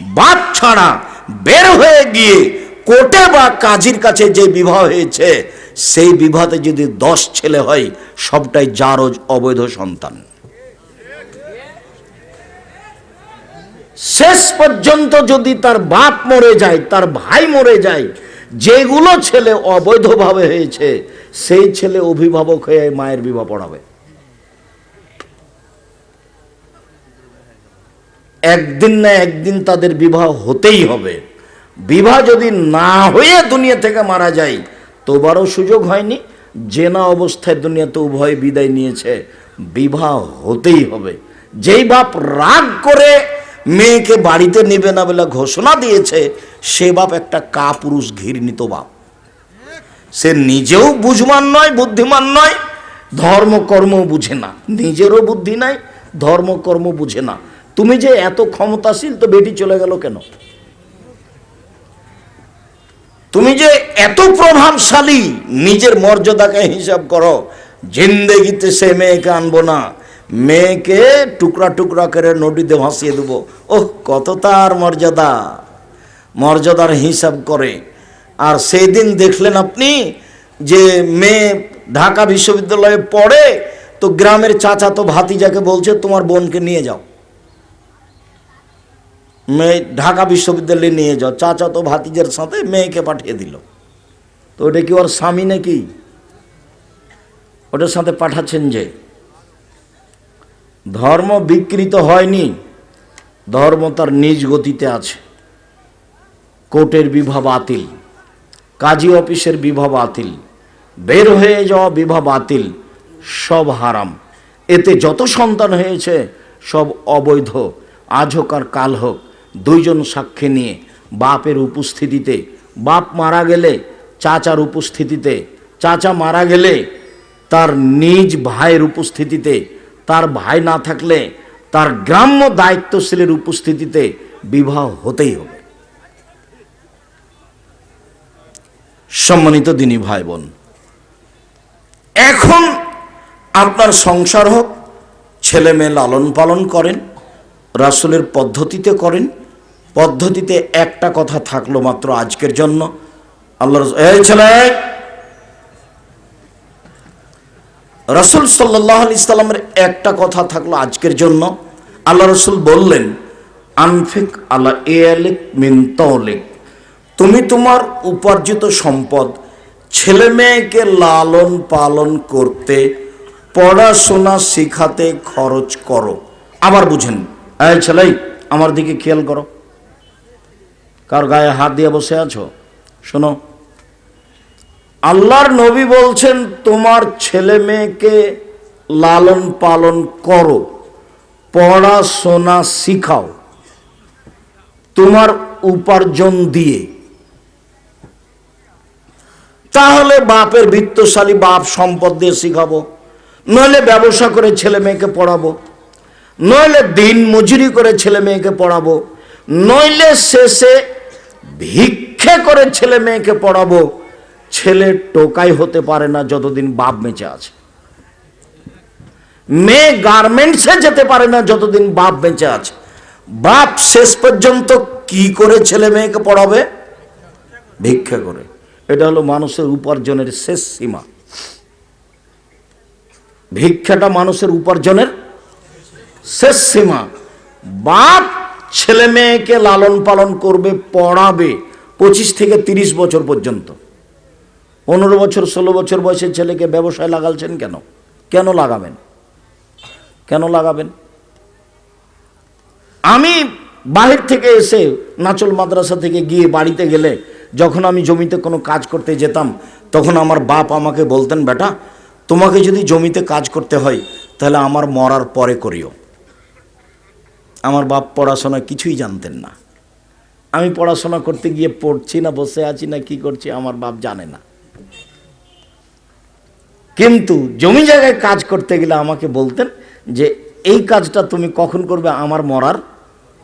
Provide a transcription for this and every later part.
বাপ ছাড়া বের হয়ে গিয়ে কোর্টে বা কাজীর কাছে যে বিবাহ হয়েছে, সেই বিবাহতে যদি দশ ছেলে হয়, সবটাই জারজ অবৈধ সন্তান। শেষ পর্যন্ত যদি তার বাপ মরে যায়, তার ভাই মরে যায়, যেগুলো ছেলে অবৈধভাবে হয়েছে, সেই ছেলে অভিভাবক হয়ে মায়ের বিবাহ পড়াবে। একদিন না একদিন তাদের বিবাহ হতেই হবে। বিবাহ যদি না হয়ে দুনিয়া থেকে মারা যায়, তোবারও সুযোগ হয়নি। জেনা অবস্থায় দুনিয়াতে উভয় বিদায় নিয়েছে। বিবাহ হতেই হবে। যেই বাপ রাগ করে মেয়েকে বাড়িতে নেবে না বলে ঘোষণা দিয়েছে, সে বাপ একটা কাপুরুষ ঘৃণিত বাপ। সে নিজেও বুঝমান নয়, বুদ্ধিমান নয় ধর্মকর্ম বুঝে না। নিজেরও বুদ্ধি নাই ধর্মকর্ম বুঝে না। তুমি যে এত ক্ষমতাশীল, তো বেটি চলে গেল কেন? তুমি যে এত প্রভাবশালী, নিজের মর্যাদাকে হিসাব করো, জিন্দেগিতে সে মেয়েকে আনব না। মেয়েকে টুকরা টুকরা করে নদীতে ভাসিয়ে দেবো। ওহ, কত তার মর্যাদা। মর্যাদার হিসাব করে। আর সেই দিন দেখলেন আপনি যে মেয়ে ঢাকা বিশ্ববিদ্যালয়ে পড়ে, তো গ্রামের চাচা তো ভাতিজাকে বলছে, তোমার বোনকে নিয়ে যাও। মেয়ে ঢাকা বিশ্ববিদ্যালয়ে নিয়ে যাও। চাচা তো ভাতিজের সাথে মেয়েকে পাঠিয়ে দিল। তো ওটা কি ওর স্বামী নাকি? ওটার সাথে পাঠাচ্ছেন যে, ধর্ম বিকৃত হয়নি, ধর্ম তার নিজ গতিতে আছে। কোর্টের বিবাহ বাতিল কাজী অফিসের বিবাহ বাতিল বের হয়ে যাওয়া বিবাহ বাতিল সব হারাম। এতে যত সন্তান হয়েছে, সব অবৈধ। আজ হোক আর কাল হোক দুইজন সাক্ষী নিয়ে বাপের উপস্থিতিতে, বাপ মারা গেলে চাচার উপস্থিতিতে, চাচা মারা গেলে তার নিজ ভাইয়ের উপস্থিতিতে, তার ভাই না থাকলে তার গ্রাম্য দায়িত্বশীলের উপস্থিতিতে বিবাহ হতেই হবে। সম্মানিত দিনী ভাই বোন এখন আপনার সংসার হোক ছেলে মেয়ে লালন পালন করেন, রাসুলের পদ্ধতিতে করেন পদ্ধতিতে একটা কথা থাকল মাত্র আজকের জন্য। আল্লাহ এই ছেলে, রসুল সাল্লাহ আলি ইসলামের একটা কথা থাকল আজকের জন্য। আল্লাহ রসুল বললেন, আনফিক আল্লাহ এ আলিক মিন তৌলিক তুমি তোমার উপার্জিত সম্পদ ছেলে মেয়েকে লালন পালন করতে, পড়াশোনা শিখাতে খরচ করো। আবার বুঝেন, এই ছেলেই, আমার দিকে খেয়াল করো। কার গায়ে হাত দিয়ে বসে আছো? শোনো, আল্লাহর নবী বলছেন, তোমার ছেলে মেয়েকে লালন পালন করো পড়াশোনা শিখাও, তোমার উপার্জন দিয়ে। তাহলে বাপের বৃত্তশালী বাপ সম্পদ দিয়ে শিখাবো, নইলে ব্যবসা করে ছেলে মেয়েকে পড়াবো, নইলে দিন মজুরি করে ছেলে মেয়েকে পড়াবো, নইলে শেষে ভিক্ষে করে ছেলে মেয়েকে পড়াবো ছেলে টোকাই হতে পারে না যতদিন বাপ বেঁচে আছে। মেয়ে গার্মেন্টসে যেতে পারে না যতদিন বাপ বেঁচে আছে। বাপ শেষ পর্যন্ত কি করে ছেলে মেয়েকে পড়াবে? ভিক্ষা করে। এটা হলো মানুষের উপার্জনের শেষ সীমা। ভিক্ষাটা মানুষের উপার্জনের শেষ সীমা। বাপ ছেলে মেয়েকে লালন পালন করবে, পড়াবে পঁচিশ থেকে তিরিশ বছর পর্যন্ত। পনেরো বছর, ষোলো বছর বয়সের ছেলেকে ব্যবসায় লাগালছেন কেন? কেন লাগাবেন? কেন লাগাবেন? আমি বাহির থেকে এসে নাচল মাদ্রাসা থেকে গিয়ে বাড়িতে গেলে যখন আমি জমিতে কোনো কাজ করতে যেতাম, তখন আমার বাপ আমাকে বলতেন, বেটা, তোমাকে যদি জমিতে কাজ করতে হয়, তাহলে আমার মরার পরে করিও। আমার বাপ পড়াশোনা কিছুই জানতেন না। আমি পড়াশোনা করতে গিয়ে পড়ছি না, বসে আছি না, কি করছি আমার বাপ জানে না। কিন্তু জমি জায়গায় কাজ করতে গেলে আমাকে বলতেন যে, এই কাজটা তুমি কখন করবে? আমার মরার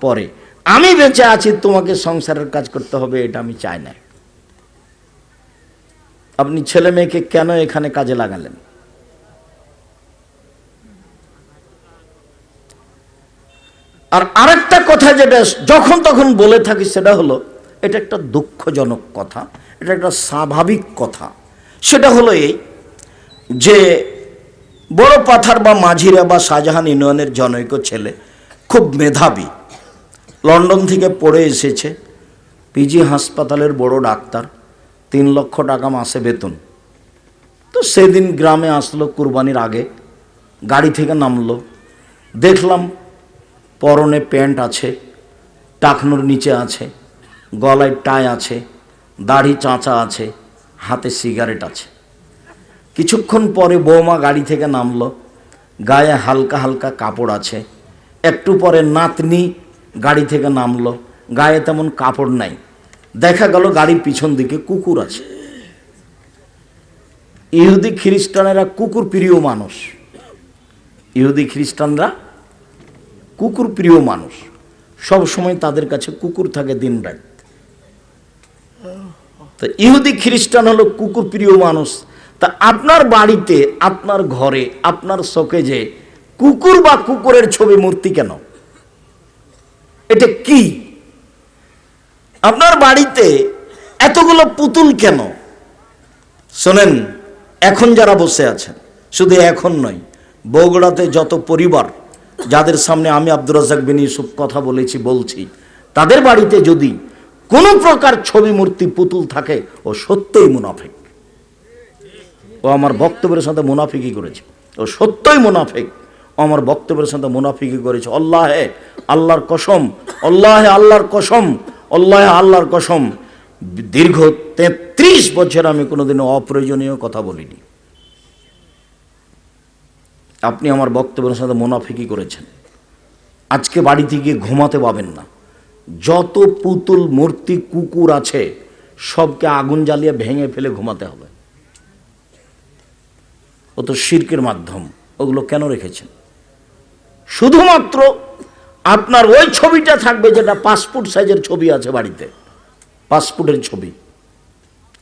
পরে। আমি বেঁচে আছি, তোমাকে সংসারের কাজ করতে হবে, এটা আমি চাই না। আপনি ছেলে মেয়েকে কেন এখানে কাজে লাগালেন? আর আরেকটা কথা যেটা যখন তখন বলে থাকি সেটা হলো, এটা একটা দুঃখজনক কথা, এটা একটা স্বাভাবিক কথা। সেটা হলো এই যে বড় পাথার বা মাঝিরা বা শাহজাহান ইউনিয়নের জনৈক ছেলে, খুব মেধাবী, লন্ডন থেকে পড়ে এসেছে, পিজি হাসপাতালের বড় ডাক্তার, তিন লক্ষ টাকা মাসে বেতন। তো সেদিন গ্রামে আসলো কুরবানির আগে, গাড়ি থেকে নামলো, দেখলাম পরনে প্যান্ট আছে, টাকনোর নিচে আছে, গলায় টাই আছে, দাড়ি চাঁচা আছে, হাতে সিগারেট আছে। কিছুক্ষণ পরে বৌমা গাড়ি থেকে নামলো, গায়ে হালকা হালকা কাপড় আছে। একটু পরে নাতনি গাড়ি থেকে নামলো, গায়ে তেমন কাপড় নাই। দেখা গেল গাড়ির পিছন দিকে কুকুর আছে। ইহুদি খ্রিস্টানেরা কুকুর প্রিয় মানুষ। ইহুদি খ্রিস্টানরা কুকুর প্রিয় মানুষ, সব সময় তাদের কাছে কুকুর থাকে দিন রাত। তো ইহুদি খ্রিস্টান হলো কুকুর প্রিয় মানুষ। তা আপনার বাড়িতে, আপনার ঘরে, আপনার শোকে যে কুকুর বা কুকুরের ছবি মূর্তি কেন? এটা কি? আপনার বাড়িতে এতগুলো পুতুল কেন? শোনেন, এখন যারা বসে আছেন, শুধু এখন নয়, বগুড়াতে যত পরিবার যাদের সামনে আমি আব্দুর রাজাক বিন ইউসুফ কথা বলেছি, বলছি, তাদের বাড়িতে যদি কোনো প্রকার ছবি মূর্তি পুতুল থাকে, ও সত্যই মুনাফিক। ও আমার বক্তব্যের সাথে মুনাফিকি করেছে। ও সত্যই মুনাফিক। ও আমার বক্তব্যের সাথে মুনাফিকি করেছে। আল্লাহে আল্লাহর কসম, আল্লাহে আল্লাহর কসম, আল্লাহে আল্লাহর কসম। দীর্ঘ তেত্রিশ বছর আমি কোনোদিনও অপ্রয়োজনীয় কথা বলিনি। আপনি আমার বক্তব্যের সাথে মোনাফিকি করেছেন। আজকে বাড়িতে গিয়ে ঘুমাতে পাবেন না। যত পুতুল, মূর্তি, কুকুর আছে, সবকে আগুন জ্বালিয়ে ভেঙে ফেলে ঘুমাতে হবে। ও তো শির্কের মাধ্যম, ওগুলো কেন রেখেছেন? শুধুমাত্র আপনার ওই ছবিটা থাকবে যেটা পাসপোর্ট সাইজের ছবি আছে বাড়িতে। পাসপোর্টের ছবি।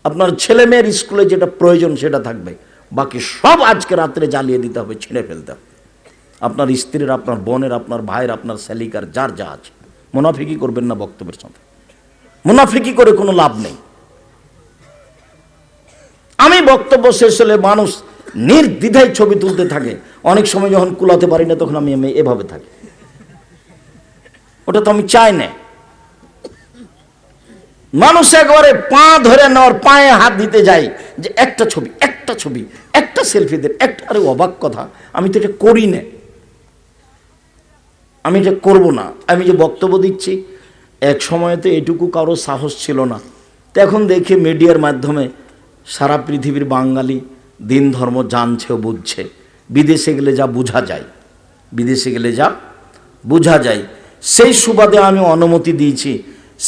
আপনার ছেলে মেয়ের স্কুলে যেটা প্রয়োজন সেটা থাকবে। বাকি সব আজকে রাত্রে জ্বালিয়ে দিতে হবে, ছিঁড়ে ফেলতে হবে। আপনার স্ত্রীর, আপনার বোনের, আপনার ভাইয়ের, আপনার শ্যালিকার যার যা আছে। মুনাফিকি করবেন না বক্তব্যের সাথে। মুনাফিকি করে কোনো লাভ নেই। আমি বক্তব্য শেষ হলে মানুষ নির্দ্বিধায় ছবি তুলতে থাকে। অনেক সময় যখন কুলাতে পারি না, তখন আমি আমি এভাবে থাকি। ওটা তো আমি চাই না। মানুষ একবারে পা ধরে নেওয়ার পায়ে হাত দিতে যাই যে একটা ছবি একটা ছবি, একটা সেলফি দেন একটা, আরে অবাক কথা, আমি তো এটা করি না। আমি এটা করব না। আমি যে বক্তব্য দিচ্ছি, এক সময়তে এটুকু কারও সাহস ছিল না। তো এখন দেখি মিডিয়ার মাধ্যমে সারা পৃথিবীর বাঙালি দিন ধর্ম জানছে ও বুঝছে। বিদেশে গেলে যা বোঝা যায়, বিদেশে গেলে যা বোঝা যায়। সেই সুবাদে আমি অনুমতি দিয়েছি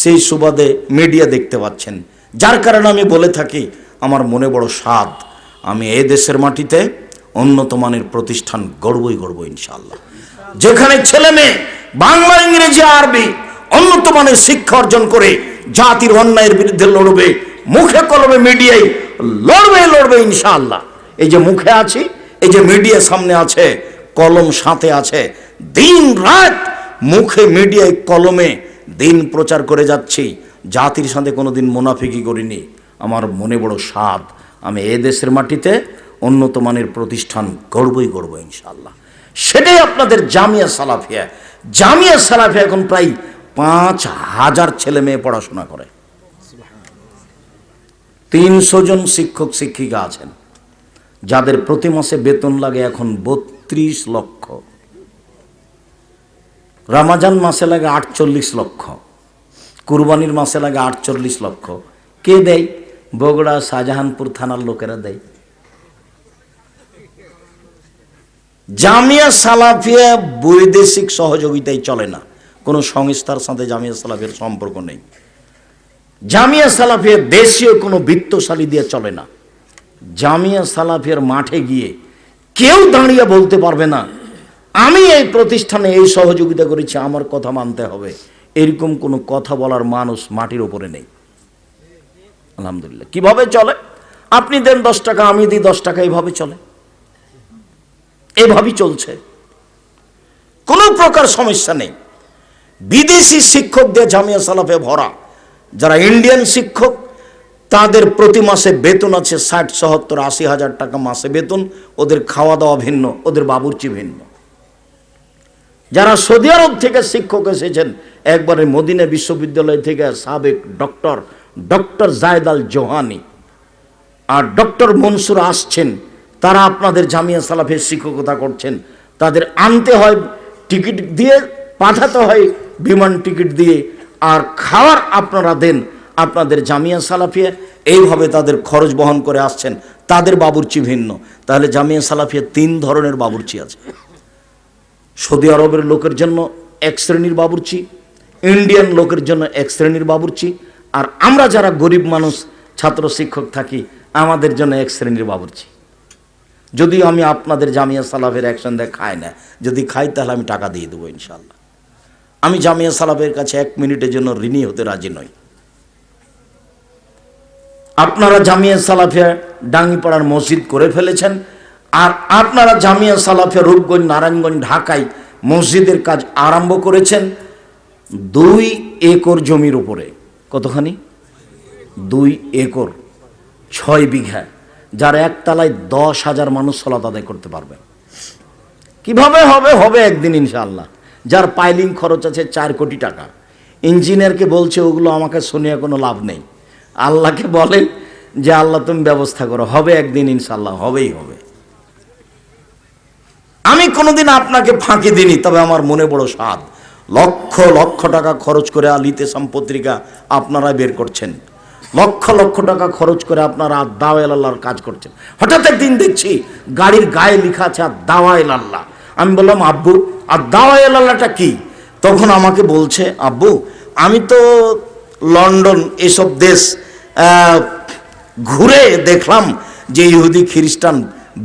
সেই সুবাদে মিডিয়া দেখতে পাচ্ছেন। যার কারণে আমি বলে থাকি, আমার মনে বড় স্বাদ। আমি এ দেশের মাটিতে উন্নত মানের প্রতিষ্ঠান গড়বই গড়ব ইনশাল্লাহ যেখানে ছেলে মেয়ে, বাংলা, ইংরেজি, আরবি উন্নত মানের শিক্ষা অর্জন করে জাতির অন্যায়ের বিরুদ্ধে লড়বে, মুখে কলমে মিডিয়ায় লড়বে লড়বে ইনশাআল্লাহ। এই যে মুখে আছি, এই যে মিডিয়া সামনে আছে, কলম সাথে আছে, দিন রাত মুখে মিডিয়ায় কলমে দিন প্রচার করে যাচ্ছি। জাতির সাথে কোনোদিন মুনাফিকি করিনি। আমার মনে বড় স্বাদ। আমি এ দেশের মাটিতে উন্নত মানের প্রতিষ্ঠান গড়বই গড়ব ইনশাল্লাহ সেটাই আপনাদের জামিয়া সালাফিয়া। জামিয়া সালাফিয়া এখন প্রায় পাঁচ হাজার ছেলে মেয়ে পড়াশোনা করে। তিনশো জন শিক্ষক, শিক্ষিকা আছেন। যাদের প্রতি মাসে বেতন লাগে এখন বত্রিশ লক্ষ। রামাজান মাসে লাগে আটচল্লিশ লক্ষ, কুরবানির মাসে লাগে আটচল্লিশ লক্ষ। কে দেয়? বগুড়া, শাহজাহানপুর থানার লোকেরা দেয়। জামিয়া সালাফিয়া বৈদেশিক সহযোগিতায় চলে না। কোনো সংস্থার সাথে জামিয়া সালাফিয়ার সম্পর্ক নেই। জামিয়া সালাফিয়া দেশীয় কোনো বৃত্তশালী দিয়ে চলে না। জামিয়া সালাফিয়ার মাঠে গিয়ে কেউ দাঁড়িয়ে বলতে পারবে না আমি এই প্রতিষ্ঠানে এই সহযোগিতা করেছি, আমার কথা মানতে হবে। এরকম কোনো কথা বলার মানুষ মাটির ওপরে নেই। আলহামদুলিল্লাহ। কীভাবে চলে? আপনি দেন দশ টাকা, আমি দিই দশ টাকা এইভাবে চলে। এভাবেই চলছে। কোনো প্রকার সমস্যা নেই। বিদেশি শিক্ষক দিয়ে জামিয়া সালাফে ভরা, যারা ইন্ডিয়ান শিক্ষক, তাদের প্রতি মাসে বেতন আছে ষাট, সত্তর, আশি হাজার টাকা মাসে বেতন। ওদের খাওয়া দাওয়া ভিন্ন, ওদের বাবুর্চি ভিন্ন। যারা সৌদি আরব থেকে শিক্ষক এসেছেন, একবারে মদিনা বিশ্ববিদ্যালয় থেকে সাবেক doctor doctor Zaid Al Juhani. আর ডক্টর মনসুর আসছেন, তারা আপনাদের জামিয়া সালাফের শিক্ষকতা করছেন। তাদের আনতে হয় টিকিট দিয়ে, পাঠাতে হয় বিমান টিকিট দিয়ে, আর খাওয়ার আপনারা দেন, আপনাদের জামিয়া সালাফিয়া। এইভাবে তাদের খরচ বহন করে আসছেন। তাদের বাবুর্চি ভিন্ন। তাহলে জামিয়া সালাফিয়া তিন ধরনের বাবুর্চি আছে। সৌদি আরবের লোকের জন্য এক শ্রেণির বাবুর্চি, ইন্ডিয়ান লোকের জন্য এক শ্রেণির বাবুর্চি, আর আমরা যারা গরিব মানুষ, ছাত্র শিক্ষক থাকি, আমাদের জন্য এক শ্রেণির বাবুর্চি। যদিও আমি আপনাদের জামিয়া সালাফের একসঙ্গে খাই না, যদি খাই তাহলে আমি টাকা দিয়ে দেবো ইনশাল্লাহ আমি জামিয়া সালাফের কাছে এক মিনিটের জন্য ঋণী হতে রাজি নই। আপনারা জামিয়া সালাফিয়া ডাঙ্গিপাড়ার মসজিদ করে ফেলেছেন আর আপনারা জামিয়া সালাফিয়া রূপগঞ্জ, নারায়ণগঞ্জ, ঢাকায় মসজিদের কাজ আরম্ভ করেছেন দুই একর জমির উপরে। কতখানি? দুই একর, ছয় বিঘা, যার একতলায় দশ হাজার মানুষ সলাত আদায় করতে পারবে। কীভাবে হবে? হবে একদিন ইনশাআল্লাহ। যার পাইলিং খরচ আছে চার কোটি টাকা। ইঞ্জিনিয়ারকে বলছে, ওগুলো আমাকে শুনিয়ে কোনো লাভ নেই। আল্লাহকে বলেন যে, আল্লাহ তুমি ব্যবস্থা করো। হবে একদিন ইনশাল্লাহ হবেই হবে। আমি কোনোদিন আপনাকে ফাঁকি দিইনি, তবে আমার মনে বড় স্বাদ। লক্ষ লক্ষ টাকা খরচ করে আলিতে পত্রিকা আপনারা বের করছেন। লক্ষ লক্ষ টাকা খরচ করে আপনারা দাওয়াল আল্লাহর কাজ করছেন। হঠাৎ একদিন দেখছি গাড়ির গায়ে লেখা আছে, আর দাওয়াইল আল্লাহ আমি বললাম, আব্বু, আর দাওয়াইল আল্লাহটা কি? তখন আমাকে বলছে, আব্বু, আমি তো লন্ডন এসব দেশ ঘুরে দেখলাম যে ইহুদি খ্রিস্টান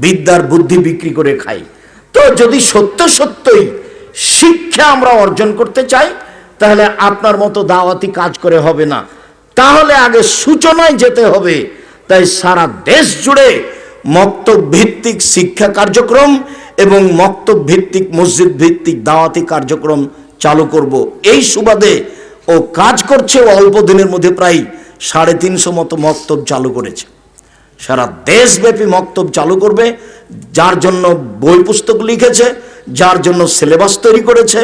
বিদ্যার বুদ্ধি বিক্রি করে খায়। তো যদি সত্য সত্যই শিক্ষা আমরা অর্জন করতে চাই, তাহলে আপনার মতো দাওয়াতি কাজ করে হবে না। তাহলে আগে সূচনায় যেতে হবে। তাই সারা দেশ জুড়ে মক্তব শিক্ষা কার্যক্রম এবং মক্তব ভিত্তিক মসজিদ ভিত্তিক দাওয়াতি কার্যক্রম চালু করব। এই সুবাদে ও কাজ করছে অল্প দিনের মধ্যে প্রায় সাড়ে তিনশো মতো মক্তব চালু করেছে। সারা দেশব্যাপী মক্তব চালু করবে। যার জন্য বই পুস্তক লিখেছে, যার জন্য সিলেবাস তৈরি করেছে,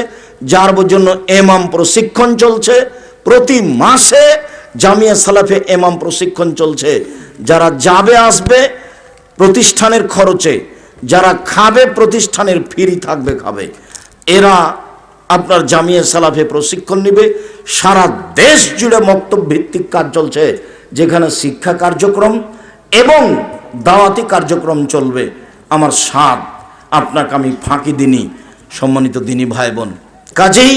যার জন্য এমাম প্রশিক্ষণ চলছে, প্রতি মাসে জামিয়া সালাফে এমাম প্রশিক্ষণ চলছে। যারা যাবে আসবে প্রতিষ্ঠানের খরচে, যারা খাবে প্রতিষ্ঠানের ফিরি থাকবে, খাবে। এরা আপনার জামিয়া সালাফে প্রশিক্ষণ নেবে। সারা দেশ জুড়ে মক্তব ভিত্তিক কাজ চলছে, যেখানে শিক্ষা কার্যক্রম এবং দাওয়াতি কার্যক্রম চলবে। আমার স্বাদ, আপনাকে আমি ফাঁকি দিনই সম্মানিত দিনী ভাই বোন কাজেই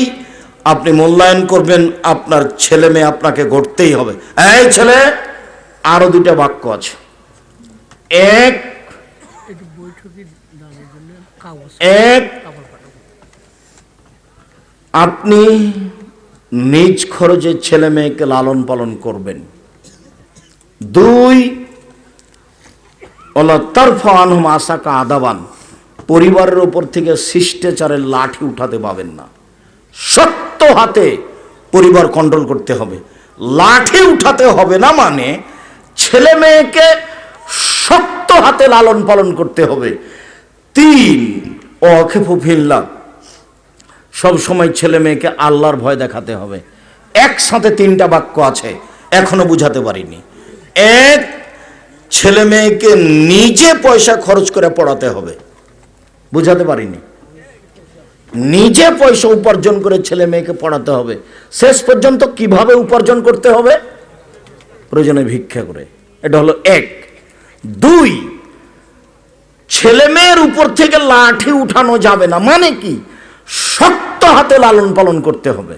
আপনি মূল্যায়ন করবেন, আপনার ছেলে মেয়ে আপনাকে গড়তেই হবে। এই ছেলে, আরও দুটা বাক্য আছে। এক এক, আপনি নিজ খরচে ছেলে মেয়েকে লালন পালন করবেন। দুই ওলা তরফা আনহুম আশাকা আদাবান। পরিবারের ওপর থেকে শিষ্টাচারের লাঠি উঠাতে পাবেন না। সত্য হাতে পরিবার কন্ট্রোল করতে হবে। লাঠি উঠাতে হবে না মানে ছেলে মেয়েকে শক্ত হাতে লালন পালন করতে হবে। তিন অখেফু ফিল্লা সব সময় ছেলে মেয়েকে আল্লাহর ভয় দেখাতে হবে। একসাথে তিনটা বাক্য আছে, এখনও বুঝাতে পারিনি। এক ছেলে মেয়েকে নিজে পয়সা খরচ করে পড়াতে হবে। বুঝাতে পারিনি। নিজে পয়সা উপার্জন করে ছেলে মেয়েকে পড়াতে হবে। শেষ পর্যন্ত কীভাবে উপার্জন করতে হবে? প্রয়োজনে ভিক্ষা করে। এটা হলো এক। দুই, ছেলে মেয়ের উপর থেকে লাঠি উঠানো যাবে না। মানে কি? শক্ত হাতে লালন পালন করতে হবে।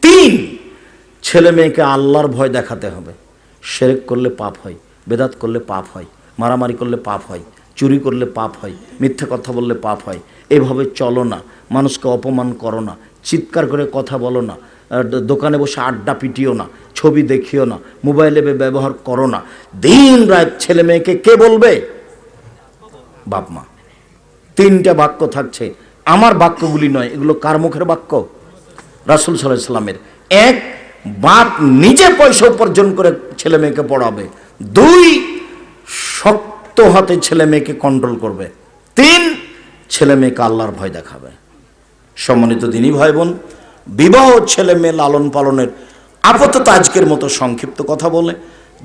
তিন, ছেলে মেয়েকে আল্লাহর ভয় দেখাতে হবে। সেরেক করলে পাপ হয়। বেদাত করলে পাপ হয়, মারামারি করলে পাপ হয়, চুরি করলে পাপ হয়, মিথ্যা কথা বললে পাপ হয়, এভাবে চলো না, মানুষকে অপমান করো না, চিৎকার করে কথা বলো না দোকানে বসে আড্ডা পিটিও না, ছবি দেখিও না, মোবাইলে ব্যবহার করো না, দিন রাত ছেলে মেয়েকে কে বলবে? বাপ মা। তিনটা বাক্য থাকছে, আমার বাক্যগুলি নয়, এগুলো কার মুখের বাক্য? রাসুল সাল্লাহ ইসলামের এক, বাপ নিজে পয়সা উপার্জন করে ছেলে মেয়েকে পড়াবে। দুই, শক্ত হাতে ছেলে মেয়েকে কন্ট্রোল করবে। তিন, ছেলে মেয়েকে আল্লাহর ভয় দেখাবে। সম্মানিত দিনই ভাই বোন বিবাহ ছেলে মেয়ে লালন পালনের আপাতত আজকের মতো সংক্ষিপ্ত কথা বলে,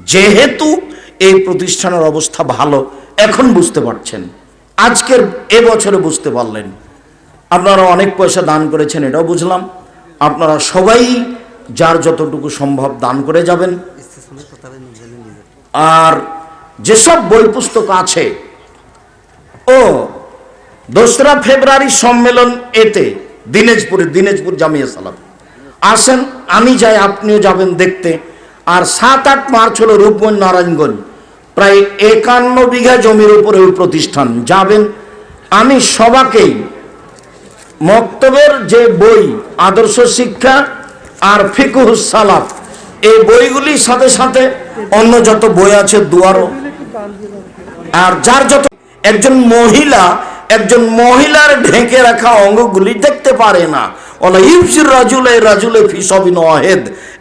যেহেতু এই প্রতিষ্ঠানের অবস্থা ভালো, এখন বুঝতে পারছেন। আজকের এবছরে বুঝতে পারলেন। আপনারা অনেক পয়সা দান করেছেন, এটাও বুঝলাম। আপনারা সবাই যার যতটুকু সম্ভব দান করে যাবেন। আর যেসব বই পুস্তক আছে, ও দোসরা ফেব্রুয়ারি সম্মেলন এতে দিনাজপুরে দিনাজপুর জামিয়া সালাম। আসেন, আমি যাই, আপনিও যাবেন দেখতে। আর সাত আট মার্চ হলো রূপগঞ্জ নারায়ণগঞ্জ। প্রায় একান্ন বিঘা জমির উপরে ওই প্রতিষ্ঠান। যাবেন, আমি সবাকেই মক্তবের যে বই, আদর্শ শিক্ষা আর ফিকুহুস সালাফ এই বইগুলির সাথে সাথে অন্য যত বই আছে দুয়ারও। আর যার যত একজন মহিলা, একজন মহিলার ঢেকে রাখা অঙ্গগুলি দেখতে পারে না। রাজুলে রাজুলে ফিসবিন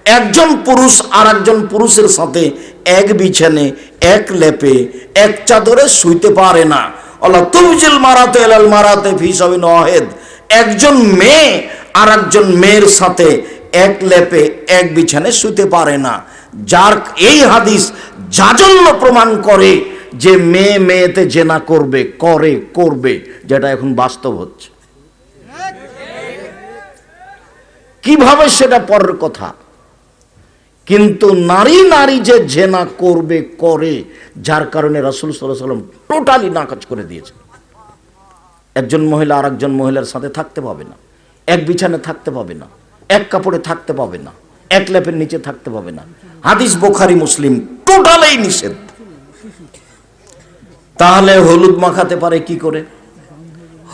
একজন পুরুষ আর একজন পুরুষের সাথে এক বিছানে, এক লেপে, এক চাদরে শুইতে পারে না। ওলা তুমজিল মারাতে, এলাল মারাতে ফিসবিন ওয়াহেদ। একজন মেয়ে আর একজন মেয়ের সাথে এক লেপে এক বিছানে শুতে পারে না। যার এই হাদিস জাজল্য প্রমাণ করে যে মেয়ে মেয়েতে জেনা করবে, করে, করবে, যেটা এখন বাস্তব হচ্ছে। কীভাবে সেটা পরের কথা? কিন্তু নারী নারী যে জেনা করবে, করে, যার কারণে রাসুল সাল্লাহ সাল্লাম টোটালি নাকাজ করে দিয়েছে একজন মহিলা আর একজন মহিলার সাথে থাকতে পাবে না, এক বিছানে থাকতে পাবে না। এক কাপড়ে থাকতে পাবে না, এক ল্যাপের নিচে থাকতে পাবে না। হাদিস বোখারি, মুসলিম টোটালেই নিষেধ। তাহলে হলুদ মাখাতে পারে কি করে?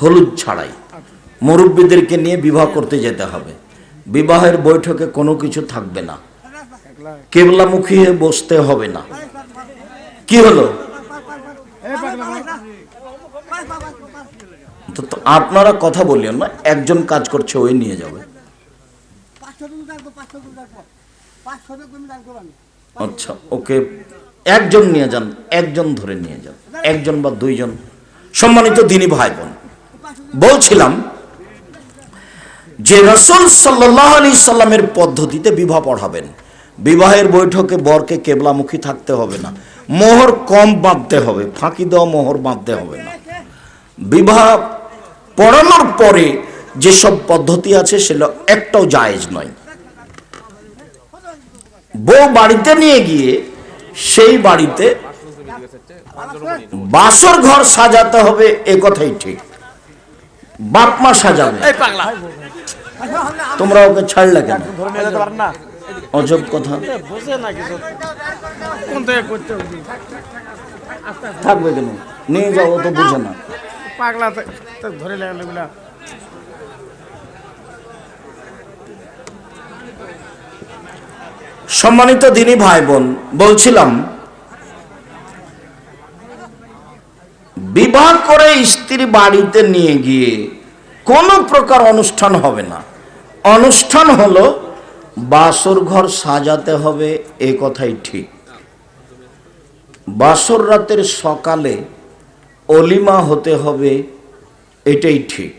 হলুদ ছাড়াই। মুরব্বীদেরকে নিয়ে বিবাহ করতে যেতে হবে। বিবাহের বৈঠকে কোনো কিছু থাকবে না। কেবলামুখী হয়ে বসতে হবে না। কি হলো? আপনারা কথা বললেন না, একজন কাজ করছে, ওই নিয়ে যাবে। আচ্ছা ওকে, একজন নিয়ে যান, একজন ধরে নিয়ে যান, একজন বা দুইজন। সম্মানিত দিনী ভাই বোন বলছিলাম যে রসুল সাল্লাহ আলি সাল্লামের পদ্ধতিতে বিবাহ পড়াবেন। বিবাহের বৈঠকে বরকে কেবলামুখী থাকতে হবে না, মোহর কম বাঁধতে হবে, ফাঁকি দেওয়া মোহর বাঁধতে হবে না। বিবাহ পড়ানোর পরে যেসব পদ্ধতি আছে সেগুলো একটাও জায়েজ নয়। বউ বাড়িতে নিয়ে গিয়ে সেই বাড়িতে বাসর ঘর সাজাতে হবে এ কথাই ঠিক। বাপ মা সাজাবে। তোমরা ওকে ছাড়লে কেন? অজব কথা। থাকবে কেন? নিয়ে যাও তো বুঝে না। পাগলা ধরে লাগলে সম্মানিত দিনী ভাই বোন বলছিলাম, বিবাহ করে স্ত্রী বাড়িতে নিয়ে গিয়ে কোনো প্রকার অনুষ্ঠান হবে না। অনুষ্ঠান হলো বাসর ঘর সাজাতে হবে, এ কথাই ঠিক। বাসর রাতের সকালে অলিমা হতে হবে, এটাই ঠিক।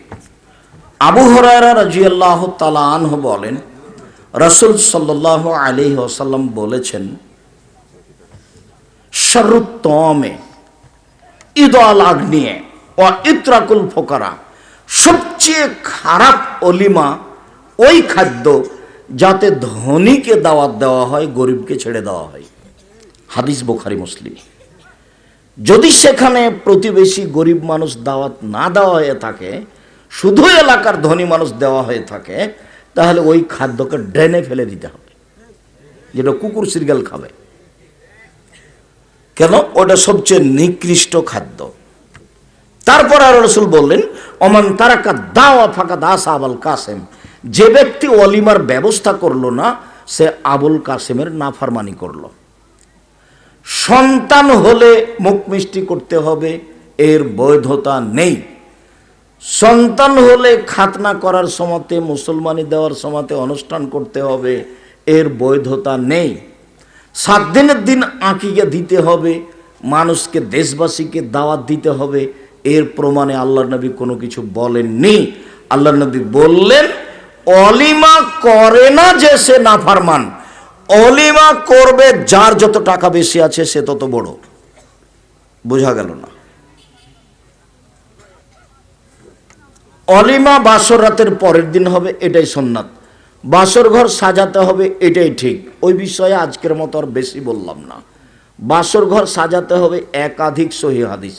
আবু হরারা রাজিয়াল্লাহ তালা আনহ বলেন রসুল সাল্লাহ আলী ওসাল্লাম বলেছেন শরুত্তমে ঈদ আল আগ্নিয়ে ও ইত্রাকুল ফোকারা, সবচেয়ে খারাপ অলিমা ওই খাদ্য যাতে ধনীকে দাওয়াত দেওয়া হয়, গরিবকে ছেড়ে দেওয়া হয়। হাদিস বোখারি, মুসলিম। যদি সেখানে প্রতিবেশী গরিব মানুষ দাওয়াত না দেওয়া হয়ে থাকে, শুধু এলাকার ধনী মানুষ দেওয়া হয়ে থাকে তাহলে ওই খাদ্যকে ড্রেনে ফেলে দিতে হবে। যেটা কুকুর সিরগাল খাবে। কেন? ওটা সবচেয়ে নিকৃষ্ট খাদ্য। তারপর আর রসুল বললেন অমান তারাকা দাওয়া ফাঁকা দাস আবুল কাসেম। যে ব্যক্তি অলিমার ব্যবস্থা করল না, সে আবুল কাসেমের নাফারমানি করল। সন্তান হলে মুখ মিষ্টি করতে হবে, এর বৈধতা নেই। সন্তান হলে খাতনা করার সময়তে, মুসলমানি দেওয়ার সময়তে অনুষ্ঠান করতে হবে, এর বৈধতা নেই। সাত দিনের দিন আঁকিকে দিতে হবে, মানুষকে, দেশবাসীকে দাওয়াত দিতে হবে, এর প্রমাণে আল্লাহ নবী কোনো কিছু বলেননি। আল্লাহ নবী বললেন, অলিমা করে না যে সে নাফারমান। অলিমা করবে, যার যত টাকা বেশি আছে সে তত বড়। বোঝা গেল না। অলিমা বাসর রাতের পরের দিন হবে, এটাই সন্ন্যাত বাসর ঘর সাজাতে হবে, এটাই ঠিক। ওই বিষয়ে আজকের মতো আর বেশি বললাম না। বাসর ঘর সাজাতে হবে একাধিক সহি হাদিস।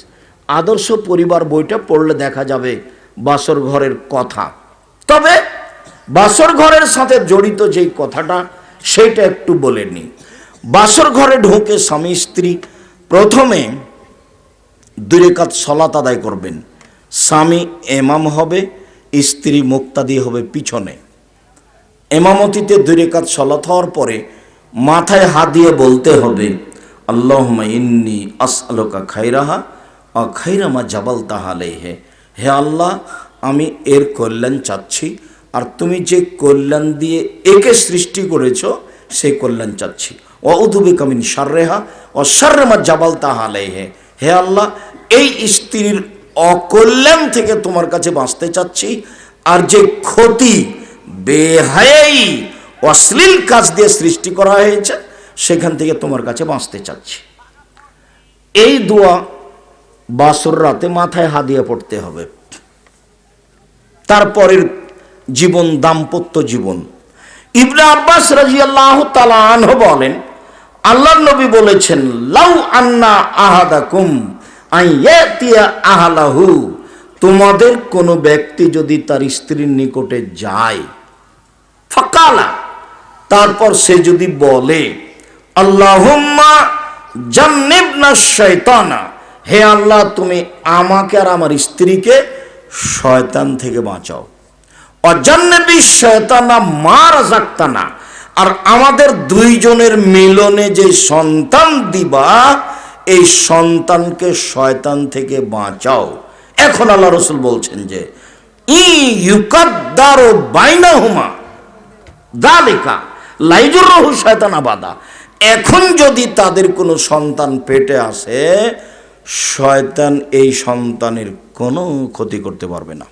আদর্শ পরিবার বইটা পড়লে দেখা যাবে বাসর ঘরের কথা। তবে বাসর ঘরের সাথে জড়িত যেই কথাটা সেইটা একটু বলে নিই বাসর ঘরে ঢুকে স্বামী স্ত্রী প্রথমে দুই রেখাত সলাত আদায় করবেন। স্বামী এমাম হবে, স্ত্রী মুক্তাদি হবে পিছনে। এমামতিতে দুই রেখাত সলাত হওয়ার পরে মাথায় হাত দিয়ে বলতে হবে আল্লাহ ইন্নি আসআলুকা খাইরাহা আ খাইরামা জাবাল তাহালে হে হে আল্লাহ, আমি এর কল্যাণ চাচ্ছি, আর তুমি যে কল্যাণ দিয়ে একে সৃষ্টি করেছ, সেই কল্যাণ চাচ্ছি। ও উদুবে কামিন সাররেহা ও সার্রেমা জাবাল তাহালে হে হে আল্লাহ, এই স্ত্রীর অকল্যাণ থেকে তোমার কাছে বাঁচতে চাচ্ছি। আর যে ক্ষতি বেহাই অশ্লীল কাজ দিয়ে সৃষ্টি করা হয়েছে, সেখান থেকে তোমার কাছে বাঁচতে চাচ্ছি। এই দোয়া বাসর রাতে মাথায় হাদিয়ে পড়তে হবে। তারপরের জীবন, দাম্পত্য জীবন। ইবনে আব্বাস রাজিয়াল্লাহ তালাহ বলেন আল্লাহ নবী বলেছেন, লাউ আন্না আহাদাকুম আহালাহু, তোমাদের কোনো ব্যক্তি যদি তার স্ত্রীর নিকটে যায়, ফাকালা, তারপর সে যদি বলে, আল্লাহুম্মা শয়তানা, হে আল্লাহ, তুমি আমাকে আর আমার স্ত্রীকে শয়তান থেকে বাঁচাও। অজান্নবী শয়তানা মার জাক্তানা আর আমাদের দুইজনের মিলনে যে সন্তান দিবা এই সন্তানকে শয়তান থেকে বাঁচাও। এখন আল্লাহ রসুল বলছেন যে, ই ইউকাদ্দার বাইনা হুমা দালিকা লাইজুর রহু শয়তান আবাদা। এখন যদি তাদের কোনো সন্তান পেটে আসে, শয়তান এই সন্তানের কোনো ক্ষতি করতে পারবে না।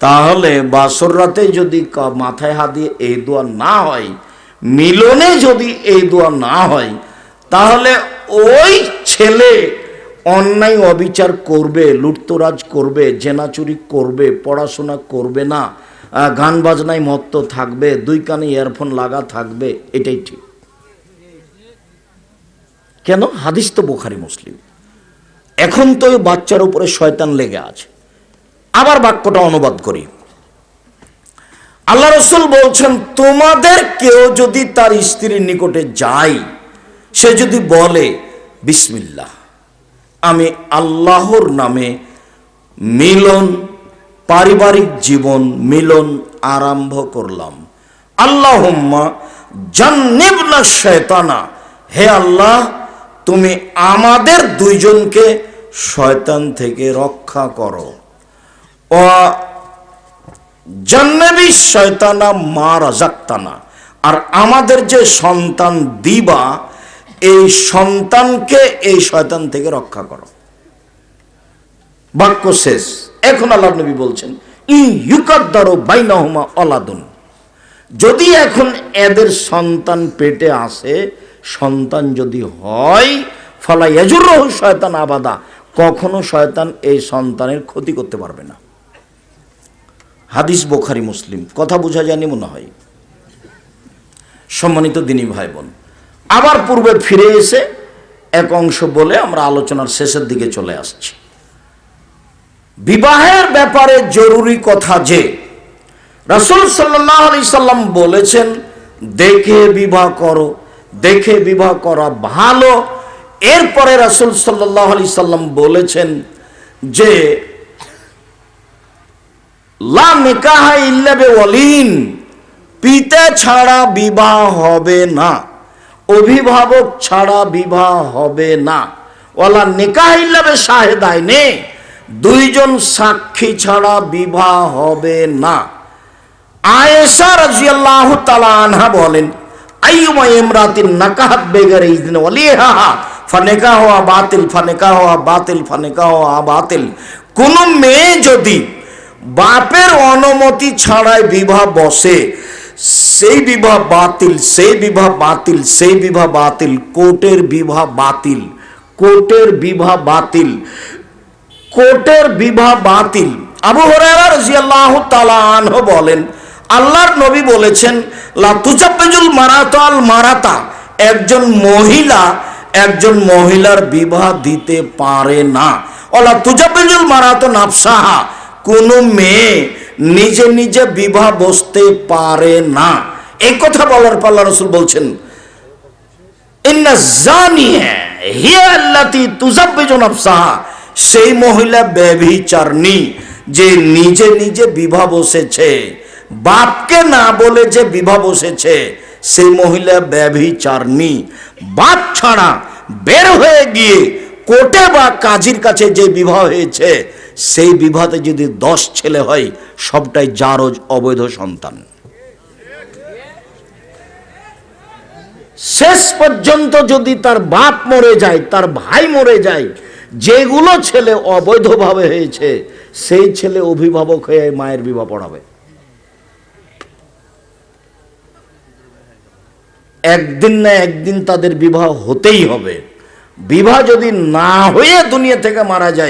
তাহলে বাসর রাতে যদি মাথায় হাত দিয়ে এই দোয়া না হয়, মিলনে যদি এই দোয়া না হয় তাহলে ওই ছেলে অন্যায়, অবিচার করবে, লুটতরাজ করবে জেনাচুরি করবে, পড়াশোনা করবে না গান বাজনায় মত্ত থাকবে, দুই কানে ইয়ারফোন লাগা থাকবে, এটাই ঠিক। কেন? হাদিস তো বোখারি, মুসলিম। এখন তো ওই বাচ্চার উপরে শয়তান লেগে আছে। আবার বাক্যটা অনুবাদ করি। আল্লাহ রসুল বলছেন, তোমাদের কেউ যদি তার স্ত্রীর নিকটে যায় সে যদি বলে, বিসমিল্লাহ আমি আল্লাহর নামে মিলন, পারিবারিক জীবন মিলন আরম্ভ করলাম। আল্লাহুম্মা জান্নিবনা শয়তানা। হে আল্লাহ, তুমি আমাদের দুইজনকে শয়তান থেকে রক্ষা করো। ও জান্নাবি শয়তানা মা রাজাক্তানা। আর আমাদের যে সন্তান দিবা এই সন্তানকে এই শয়তান থেকে রক্ষা করো। বাক্য শেষ। এখন আল্লাহ নবী বলছেন ই ইউকাদ্দারো বাইনাহুমা অলাদুন যদি এখন এদের সন্তান পেটে আসে, সন্তান যদি হয়, ফলা ইয়াজুর শয়তান আবাদা, কখনো শয়তান এই সন্তানের ক্ষতি করতে পারবে না। হাদিস বোখারি মুসলিম। কথা বোঝা যায়নি মনে হয়? সম্মানিত দিনী ভাই বোন আবার পূর্বে ফিরে এসে এক অংশ বলে আমরা আলোচনার শেষের দিকে চলে আসছি। বিবাহের ব্যাপারে জরুরি কথা যে, রাসূল সাল্লাহ আলি সাল্লাম বলেছেন, দেখে বিবাহ করো, দেখে বিবাহ করা ভালো। এরপরে রাসূল সাল্লাহ আলি সাল্লাম বলেছেন যে, লা নিকাহা ইল্লা ওয়ালিন পিতা ছাড়া বিবাহ হবে না। অভিভাবক ছাড়া বিবাহ হবে না। ওলা নিকাহ ইল্লা বে শাহেদাইনে দুইজন সাক্ষী ছাড়া বিবাহ হবে না। আয়েশা রাজিয়াল্লাহু তাআলা আনহা বলেন, আইয়ুমা ইমরাতিন নাকাহাত বেগারে ইজনে ওয়ালিহা ফানেকা হওয়া বাতিল ফানেকা হওয়া বাতিল ফানেকা হওয়া বাতিল। কোন মেয়ে যদি বাপের অনুমতি ছাড়াই বিবাহ বসে সেই বিবাহ বাতিল, সেই বিবাহ বাতিল, সেই বিবাহ বাতিল, কোর্টের বিবাহ বাতিল, কোর্টের বিবাহ বাতিল, কোর্টের বিবাহ বাতিল। আবু রাদিয়াল্লাহু তাআলা আনহু বলেন, আল্লাহর নবী বলেছেন, লা তুজাব্বিজুল মারাতাল মারাতা একজন মহিলা একজন মহিলার বিবাহ দিতে পারে না। ওলা তুজাব্বিজুল মারাত নাফসাহা কোন মেয়ে নিজে নিজে বিবাহ বসতে পারে না। এই কথা বলার পর আল্লাহ রাসূল বলছেন সেই মহিলা ব্যভিচারণী যে নিজে নিজে বিবাহ বসেছে, বাপকে না বলে যে বিবাহ বসেছে, সেই মহিলা ব্যভিচারণী বাপ ছাড়া বের হয়ে গিয়ে কোর্টে বা কাজীর কাছে যে বিবাহ হয়েছে সেই বিবাহতে যদি দশ ছেলে হয়, সবটাই জারজ অবৈধ সন্তান। শেষ পর্যন্ত যদি তার বাপ মরে যায়, তার ভাই মরে যায়, যেগুলো ছেলে অবৈধভাবে হয়েছে, সেই ছেলে অভিভাবক হয়ে মায়ের বিবাহ পড়াবে। একদিন না একদিন তাদের বিবাহ হতেই হবে। বিবাহ যদি না হয়ে দুনিয়া থেকে মারা যায়